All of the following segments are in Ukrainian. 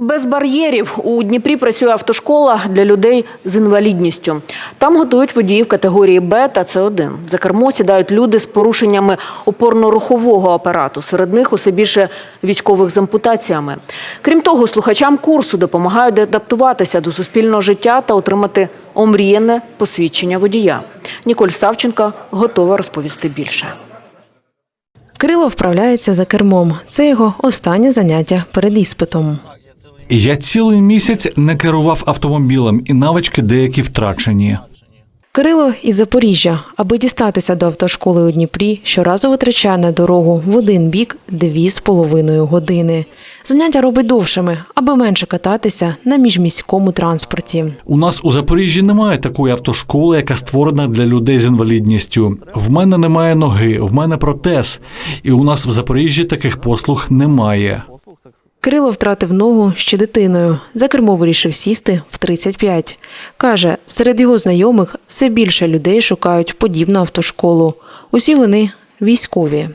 Без бар'єрів у Дніпрі працює автошкола для людей з інвалідністю. Там готують водіїв категорії Б та С1. За кермо сідають люди з порушеннями опорно-рухового апарату. Серед них усе більше військових з ампутаціями. Крім того, слухачам курсу допомагають адаптуватися до суспільного життя та отримати омріяне посвідчення водія. Ніколь Савченко готова розповісти більше. Кирило вправляється за кермом. Це його останнє заняття перед іспитом. Я цілий місяць не керував автомобілем, і навички деякі втрачені. Кирило із Запоріжжя, аби дістатися до автошколи у Дніпрі, щоразу витрачає на дорогу в один бік дві з половиною години. Заняття робить довшими, аби менше кататися на міжміському транспорті. У нас у Запоріжжі немає такої автошколи, яка створена для людей з інвалідністю. В мене немає ноги, в мене протез, і у нас в Запоріжжі таких послуг немає. Кирило втратив ногу ще дитиною. За кермо вирішив сісти в 35. Каже, серед його знайомих все більше людей шукають подібну автошколу. Усі вони військові.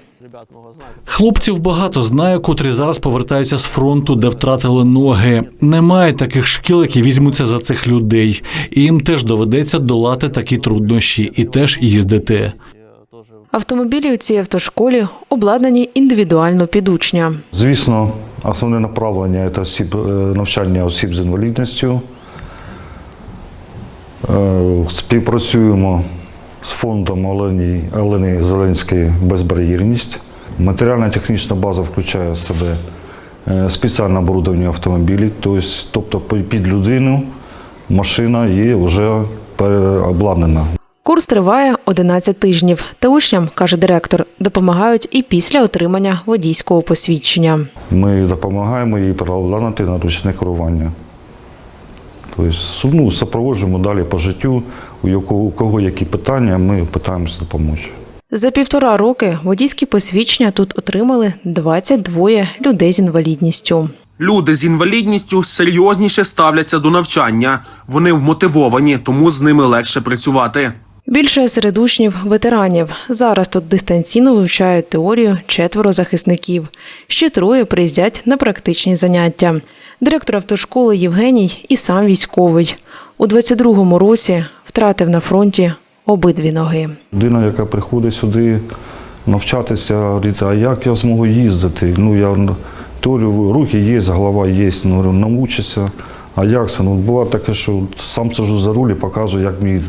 Хлопців багато знаю, котрі зараз повертаються з фронту, де втратили ноги. Немає таких шкіл, які візьмуться за цих людей, і їм теж доведеться долати такі труднощі і теж їздити. Автомобілі у цій автошколі обладнані індивідуально під учня. Звісно, основне направлення це осіб, е, навчання осіб з інвалідністю. Е, Співпрацюємо з фондом Олені, Олени Зеленської безбар'єрність. Матеріально-технічна база включає в себе е, спеціальне оборудовання автомобілів, тобто, тобто під людину машина є вже переобладнана. Курс триває 11 тижнів, та учням, каже директор, допомагають і після отримання водійського посвідчення. Ми допомагаємо їй переобладнати на ручне керування. Тобто, ну, супроводжуємо далі по життю, у кого які питання, ми намагаємося допомогти. За півтора роки водійські посвідчення тут отримали 22 людей з інвалідністю. Люди з інвалідністю серйозніше ставляться до навчання. Вони вмотивовані, тому з ними легше працювати. Більше серед учнів ветеранів. Зараз тут дистанційно вивчають теорію четверо захисників. Ще троє приїздять на практичні заняття. Директор автошколи Євгеній і сам військовий. У 22-му році втратив на фронті обидві ноги. Людина, яка приходить сюди навчатися, говорить, а як я зможу їздити? Ну, я теорію, руки є, голова є, ну, навчися. А як це? Ну, буває таке, що сам сижу за руль і показую, як мій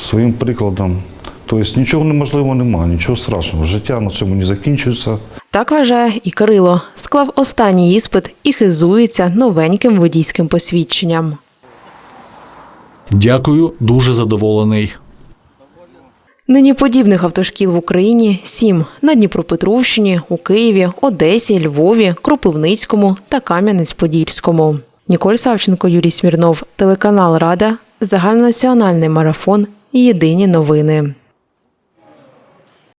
своїм прикладом. Тобто нічого неможливого немає, нічого страшного. Життя на цьому не закінчується. Так вважає і Кирило. Склав останній іспит і хизується новеньким водійським посвідченням. Дякую, дуже задоволений. Нині подібних автошкіл в Україні сім на Дніпропетровщині, у Києві, Одесі, Львові, Кропивницькому та Кам'янець-Подільському. Ніколь Савченко, Юрій Смірнов, телеканал Рада, загальнонаціональний марафон. Єдині новини.